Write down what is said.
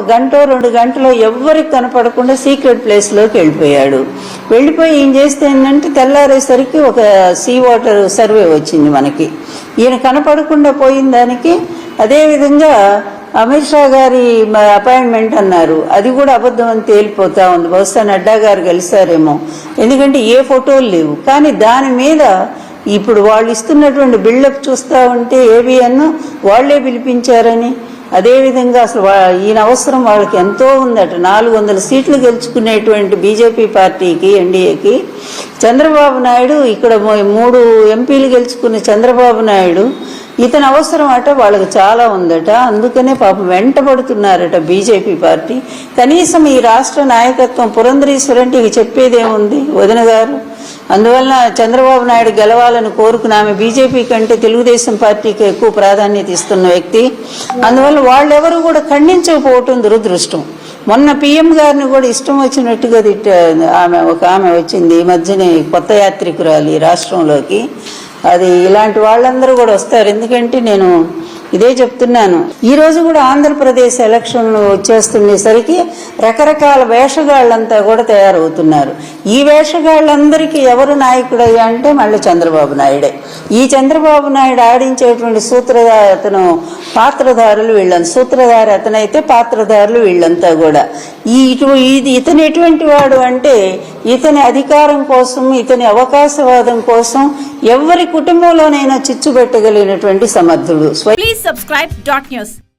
ఒక గంట రెండు గంటలో ఎవ్వరికి కనపడకుండా సీక్రెట్ ప్లేస్లోకి వెళ్ళిపోయాడు. వెళ్ళిపోయి ఏం చేస్తే ఏంటంటే తెల్లారేసరికి ఒక సీ వాటర్ సర్వే వచ్చింది మనకి. ఈయన కనపడకుండా పోయిన దానికి అదేవిధంగా అమిత్ షా గారి అపాయింట్మెంట్ అన్నారు. అది కూడా అబద్ధం అని తేలిపోతా ఉంది. బహుశా నడ్డా గారు కలిశారేమో. ఎందుకంటే ఏ ఫోటోలు లేవు. కానీ దాని మీద ఇప్పుడు వాళ్ళు ఇస్తున్నటువంటి బిల్డప్ చూస్తూ ఉంటే ఏబిఎన్ వాళ్ళే పిలిపించారని అదేవిధంగా అసలు ఈయన అవసరం వాళ్ళకి ఎంతో ఉందట. నాలుగు వందల సీట్లు గెలుచుకునేటువంటి బీజేపీ పార్టీకి ఎన్డీఏకి. చంద్రబాబు నాయుడు ఇక్కడ మూడు ఎంపీలు గెలుచుకున్న చంద్రబాబు నాయుడు ఇతని అవసరం అట వాళ్ళకి చాలా ఉందట. అందుకనే పాపం వెంటబడుతున్నారట బీజేపీ పార్టీ. కనీసం ఈ రాష్ట్ర నాయకత్వం పురంధరీశ్వరంటే ఇక చెప్పేదేముంది? వదిన గారు? అందువలన చంద్రబాబు నాయుడు గెలవాలని కోరుకున్న ఆమె బీజేపీ కంటే తెలుగుదేశం పార్టీకి ఎక్కువ ప్రాధాన్యత ఇస్తున్న వ్యక్తి. అందువల్ల వాళ్ళెవరు కూడా ఖండించకపోవటం దురదృష్టం. మొన్న పిఎం గారిని కూడా ఇష్టం వచ్చినట్టుగా తిట్ట ఆమె ఒక ఆమె వచ్చింది ఈ మధ్యనే కొత్త యాత్రికురాలి ఈ రాష్ట్రంలోకి. అది ఇలాంటి వాళ్ళందరూ కూడా వస్తారు. ఎందుకంటే నేను ఇదే చెప్తున్నాను. ఈ రోజు కూడా ఆంధ్రప్రదేశ్ ఎలక్షన్లు వచ్చేస్తుండేసరికి రకరకాల వేషగాళ్ళంతా కూడా తయారవుతున్నారు. ఈ వేషగాళ్ళందరికీ ఎవరు నాయకుడయ్యా అంటే మళ్ళీ చంద్రబాబు నాయుడే. ఈ చంద్రబాబు నాయుడు ఆడించేటువంటి సూత్రధారతను పాత్రధారులు వీళ్ళని. సూత్రధారి అతనైతే పాత్రధారులు వీళ్ళంతా కూడా. ఈ ఇటు ఇది ఇతను ఎటువంటి వాడు అంటే ఇతని అధికారం కోసం ఇతని అవకాశవాదం కోసం ఎవరి కుటుంబంలోనైనా చిచ్చు పెట్టగలిగినటువంటి సమర్థుడు. స్వయం సబ్స్క్రైబ్ subscribe dot.